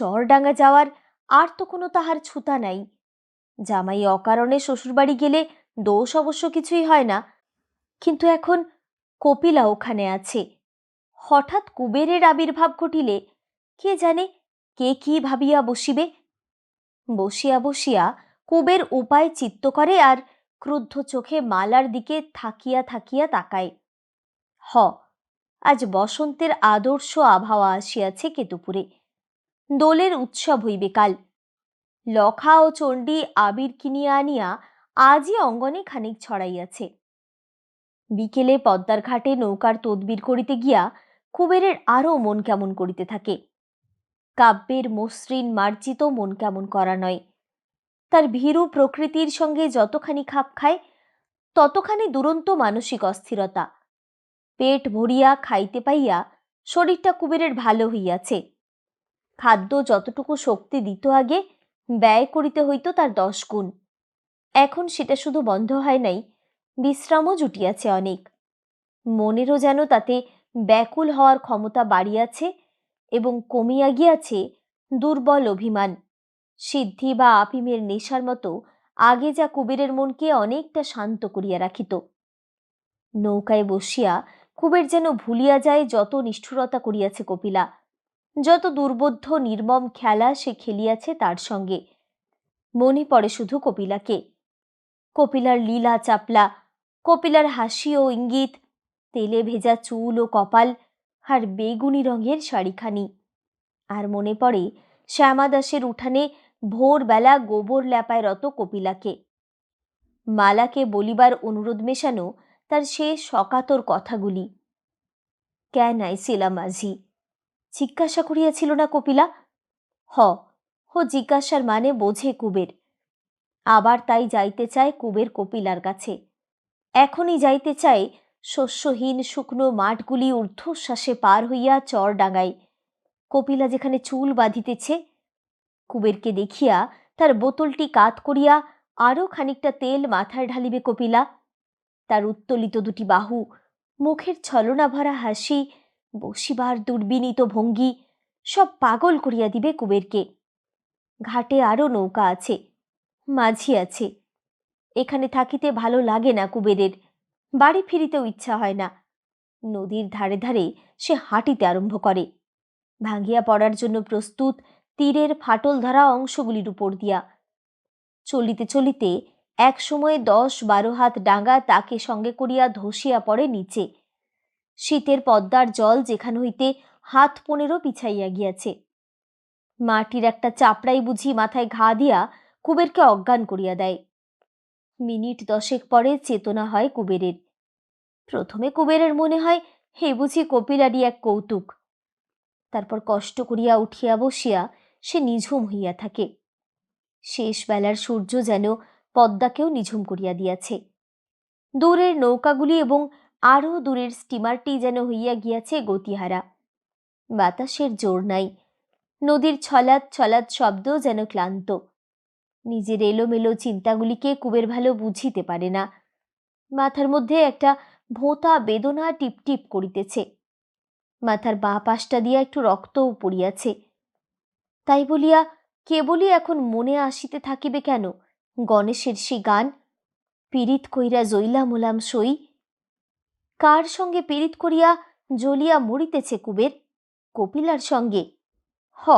চরডাঙ্গা যাওয়ার আর তো কোনো তাহার ছুতা নাই। জামাই অকারণে শ্বশুরবাড়ি গেলে দোষ অবশ্য কিছুই হয় না। কিন্তু এখন কপিলা ওখানে আছে। হঠাৎ কুবেরের আবির্ভাব ঘটিলে কে জানে কে কি ভাবিয়া বসিবে? বসিয়া বসিয়া কুবের উপায় চিত্ত করে আর ক্রুদ্ধ চোখে মালার দিকে থাকিয়া থাকিয়া তাকায়। হ, আজ বসন্তের আদর্শ আবহাওয়া আসিয়াছে কেতুপুরে। দোলের উৎসব হইবে কাল। লখা ও চণ্ডী আবির কিনিয়া আনিয়া আজই অঙ্গনে খানিক ছড়াইয়াছে। বিকেলে পদ্মার ঘাটে নৌকার তদবির করিতে গিয়া কুবেরের আরও মন কেমন করিতে থাকে। কাব্যের মসৃণ মার্জিত মন কেমন করা নয়। তার ভীরু প্রকৃতির সঙ্গে যতখানি খাপ খায়, ততখানি দুরন্ত মানসিক অস্থিরতা। পেট ভরিয়া খাইতে পাইয়া শরীরটা কুবেরের ভালো হইয়াছে। খাদ্য যতটুকু শক্তি দিত আগে, ব্যয় করিতে হইত তার দশ গুণ। এখন সেটা শুধু বন্ধ হয় নাই, বিশ্রামও জুটিয়াছে অনেক। মনেরও যেন তাতে ব্যাকুল হওয়ার ক্ষমতা বাড়িয়াছে এবং কমিয়া গিয়াছে দুর্বল অভিমান। সিদ্ধি বা আপিমের নেশার মতো আগে যা কুবেরের মনকে অনেকটা শান্ত করিয়া রাখিত। নৌকায় বসিয়া কুবের যেন ভুলিয়া যায় যত নিষ্ঠুরতা করিয়াছে কপিলা। যত দুর্বোধ্য, নির্মম খেলা সে খেলিয়াছে তার সঙ্গে। মনে পড়ে শুধু কপিলাকে। কপিলার লীলা চাপলা, কপিলার হাসি ও ইঙ্গিত, তেলে ভেজা চুল ও কপাল, আর বেগুনি রঙের শাড়িখানি। আর মনে পড়ে শ্যামা দাসের উঠানে ভোরবেলা গোবর ল্যাপায় রত কপিলাকে। মালাকে বলিবার অনুরোধ মেশানো তার সে সকাতর কথাগুলি। কেন আইসিলা মাঝি? জিজ্ঞাসা করিয়াছিল না কপিলা? হ, হো জিজ্ঞাসার মানে বোঝে কুবের। আবার তাই যাইতে চায় কুবের কপিলার কাছে। এখনই যাইতে চায় শস্যহীন শুকনো মাঠগুলি ঊর্ধ্বশ্বাসে পার হইয়া চর ডাঙায়। কপিলা যেখানে চুল বাঁধিতেছে, কুবেরকে দেখিয়া তার বোতলটি কাত করিয়া আরও খানিকটা তেল মাথায় ঢালিবে কপিলা। তার উত্তোলিত দুটি বাহু, মুখের ছলনা ভরা হাসি বসিবার দুর্বিনীত ভঙ্গি সব পাগল করিয়া দিবে কুবেরকে। ঘাটে আরও নৌকা আছে, মাঝি আছে। এখানে থাকিতে ভালো লাগে না কুবেরের, বাড়ি ফিরিতেও ইচ্ছা হয় না। নদীর ধারে ধারে সে হাঁটিতে আরম্ভ করে। ভাঙ্গিয়া পড়ার জন্য প্রস্তুত তীরের ফাটল ধরা অংশগুলির উপর দিয়া। চলিতে চলিতে এক সময়ে দশ বারো হাত ডাঙ্গা তাকে সঙ্গে করিয়া ধসিয়া পড়ে নিচে। শীতের পদ্মার জল যেখান হইতে হাত পনেরো পিছাইয়া গিয়াছে। মাটির একটা চাপড়াই বুঝি মাথায় ঘা দিয়া কুবেরকে অজ্ঞান করিয়া দেয়। মিনিট দশেক পরে চেতনা হয় কুবেরের। প্রথমে কুবেরের মনে হয়, হে বুঝি কপিলারই এক কৌতুক। তারপর কষ্ট করিয়া উঠিয়া বসিয়া সে নিঝুম হইয়া থাকে। শেষ বেলার সূর্য যেন পদ্মাকেও নিঝুম করিয়া দিয়াছে। দূরের নৌকাগুলি এবং আরও দূরের স্টিমারটি যেন হইয়া গিয়াছে গতিহারা। বাতাসের জোর নাই। নদীর ছলাৎ ছলাৎ শব্দ যেন ক্লান্ত। নিজের এলোমেলো চিন্তাগুলিকে কুবের ভালো বুঝিতে পারে না। মাথার মধ্যে একটা ভোঁতা বেদনা টিপটিপ করিতেছে। মাথার বাঁ পাশটা দিয়া একটু রক্তও পড়িয়াছে। তাই বলিয়া কেবলই এখন মনে আসিতে থাকিবে কেন? গণেশের সে গান? পীড়িত কইরা জইলা মোলাম সই। কার সঙ্গে পীড়িত করিয়া জ্বলিয়া মরিতেছে কুবের? কপিলার সঙ্গে। হ,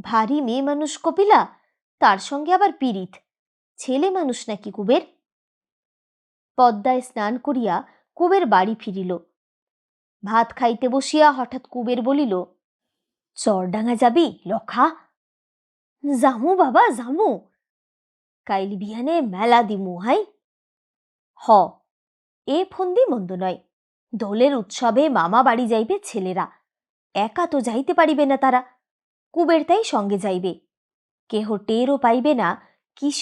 ভারী মেয়ে মানুষ কপিলা, তার সঙ্গে আবার পীড়িত। ছেলে মানুষ নাকি কুবের? পদ্মায় স্নান করিয়া কুবের বাড়ি ফিরিল। ভাত খাইতে বসিয়া হঠাৎ কুবের বলিল, চরডাঙ্গা যাবি, লখা? জামু বাবা জামু কাইল বিহানে মেলা দিমু, হাই? হ। এ ফন্দি মন্দ নয়। দোলের উৎসবে মামা বাড়ি যাইবে ছেলেরা। একা তো যাইতে পারিবে না তারা। কুবের তাই সঙ্গে যাইবে। কেহ টেরও পাইবে না, কিসে